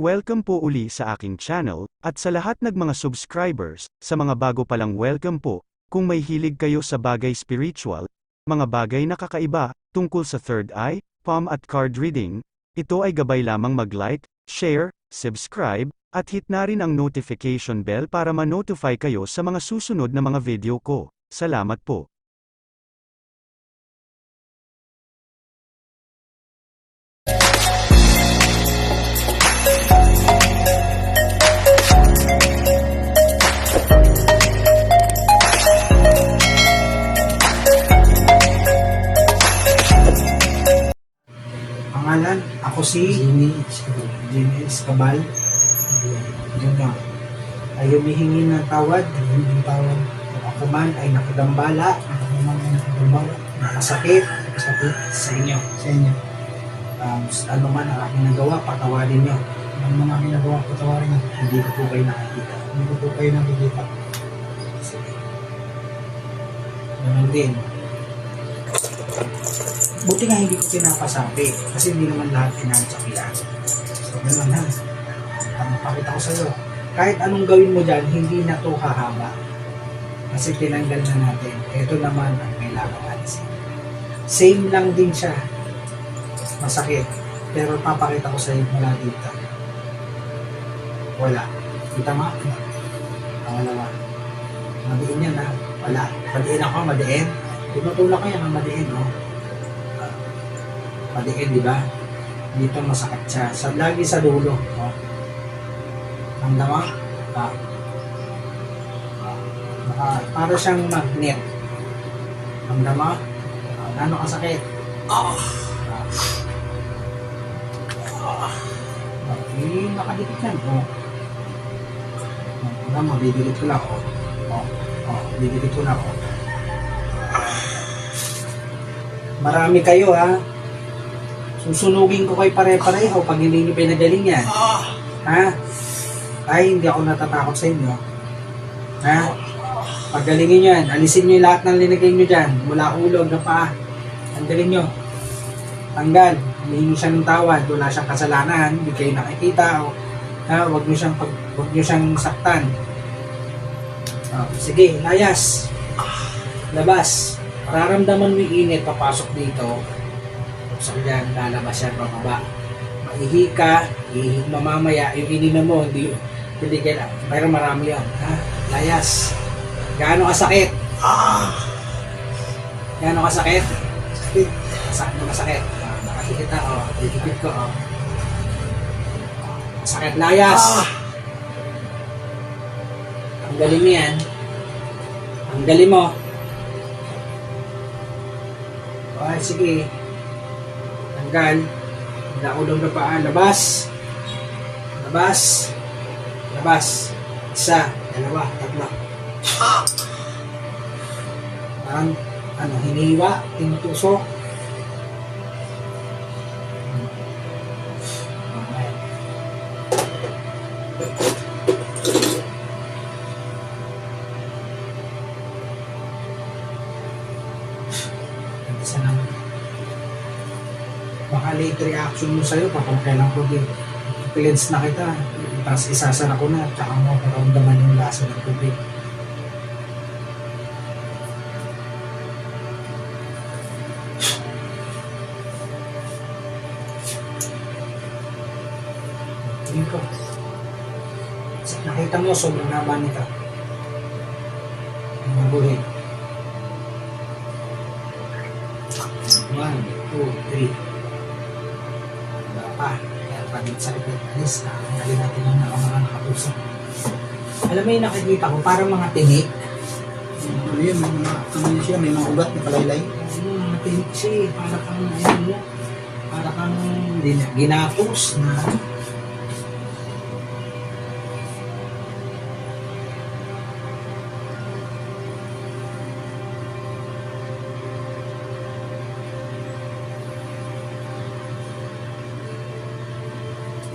Welcome po uli sa aking channel, at sa lahat ng mga subscribers, sa mga bago palang welcome po, kung may hilig kayo sa bagay spiritual, mga bagay na kakaiba, tungkol sa third eye, palm at card reading, ito ay gabay lamang mag-like, share, subscribe, at hit na rin ang notification bell para ma-notify kayo sa mga susunod na mga video ko. Salamat po. Ako si Jimmy Jimmy Escabal. Nga. Ay humihingi ng tawad. Humihingi ng tawad. Kung ako man ay nakadambala. Nakadambala. Nakasakit. Nakasakit sa inyo. Sa inyo. Um, ano man ang aking nagawa, patawarin nyo. Ano ang aking nagawa, patawarin nyo. Hindi ko po kayo nakikita. Hindi ko po kayo nakikita. Sige. Ganun din. Buti nga hindi ko pinapasabi kasi hindi naman lahat pinansakilan. So, ganun na. Ang pakita ko sa'yo, kahit anong gawin mo dyan, hindi na to hahaba. Kasi tinanggal na natin. Ito naman ang kailangan alisin. Same lang din siya. Masakit. Pero papakita ko sa'yo mula dito. Wala. Kita mo? Pangalawa. Madiin yan ha. Wala. Madiin ako, madiin. Tinutulak ko yan ang madiin, no? Madiin, di ba? Dito masakit siya. Sa, lagi sa dulo. Oh. Ramdam mo? Ah. Ah. Naka- para siyang magnet. Ramdam mo? Ah, Gano'ng kasakit? Ah. Ah. Ah. Eh, nakadikit yan. Oh. Alam mo, didikit ko lang. Oh. Oh. Oh. Didikit ko lang. Oh. Marami kayo ha. Susunugin ko kay pare-pareho pag hindi nyo pinagaling yan. Ha? Ay, hindi ako natatakot sa inyo. Ha? Pagalingin nyo yan. Alisin nyo lahat ng linagay nyo dyan. Mula ulo na paa. Tanggalin nyo. Tanggal. Humihingi siya ng tawad. Wala siyang kasalanan. Hindi kayo nakikita. O, ha? Huwag nyo siyang, pag, huwag nyo siyang saktan. O, sige, layas. Labas. Mararamdaman mo yung init papasok dito sa yan, lalabas yan pababa. Maihi ka, ihi mamamaya, yung ininom mo, hindi, hindi kailangan. Pero marami yan. Ha? Layas. Gaano kasakit? Ah! Gaano kasakit? Sakit. Sakit mo kasakit. Ah, nakakikita, oh. Ikipit ko, oh. Sakit layas. Ang galing mo yan. Ang galing mo. Okay, sige. Tanggal. Naulong na paa. Labas. Labas. Labas. Isa. Dalawa. Tatlo. Parang, ano, hiniwa. Tinutusok. Isa naman baka late reaction mo sa'yo kapag kailan ko din cleanse na kita tapos isasara ko na tsaka mo maramdaman yung lasa ng tubig Yun. Nakita mo, sobrang haba nito. Mabuhay. 1, 2, 3 pa. Kaya pag sa likod, alis na. Tanggalin natin yung mga mga nakatusok. Alam mo yung nakikita ko, parang mga tinik. Ano yun, mga, yun siya, may mga ugat, may palaylay. Ano, mga tinik siya eh. Para kang, ayun mo, para kang ginapos na.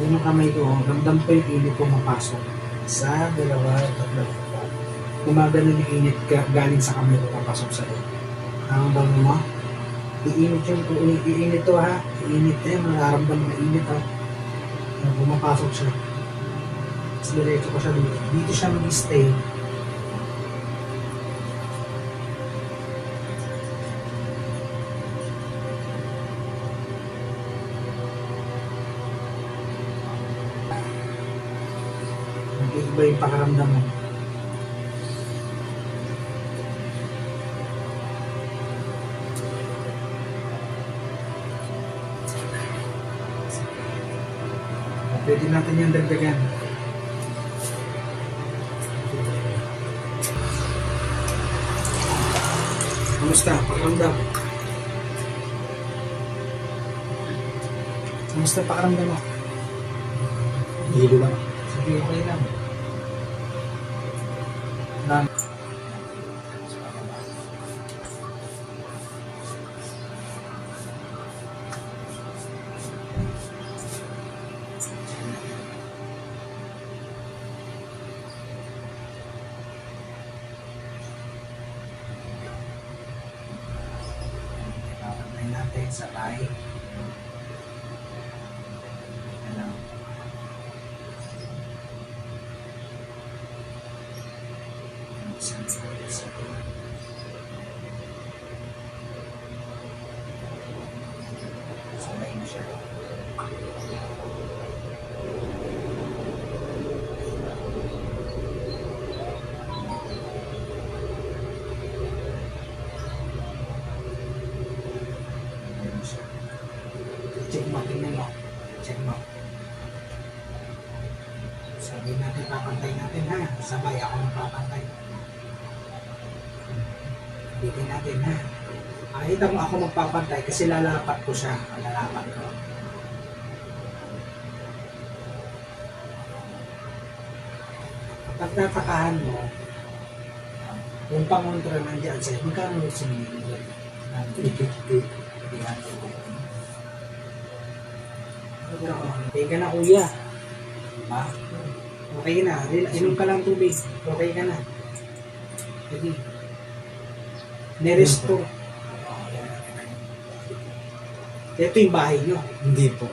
Yun yung kamay ko, ramdam ko yung init ko mapasok. Isa, dalawa, tatlo, apat. Gumagano yung init ka, galing sa kamay ko papasok sa iyo. Nakaramdam mo? Iinit yung, iinit to ha. Iinit eh, mararamdam na init ha. Yan, Bumapasok siya. Diretso ko siya dito. Dito siya mag-stay. Nag-iiba yung pakaramdam mo. Pwede natin yung dagdagan. Kamusta? Pakiramdam? Kamusta pakiramdam mo? Hilo lang. Sige, okay. Lang. Sa tayo. Ano? Sabay na siya. Ayan siya. Check mo, tingnan mo. Check mo. Sabi natin, papantay natin ha. Sabay ako magpapantay. Bitin natin ha. Makita mo ako magpapantay kasi lalapat ko siya. Lalapat ko. Pagtatakahan mo, yung pangontra nandiyan sa'yo, magkano yung sinili mo? 350. Okay ka na kuya. Ha? Okay na. Inom ka lang tubig. Okay ka na. Sige. Neresto. Ito yung bahay nyo. Hindi po.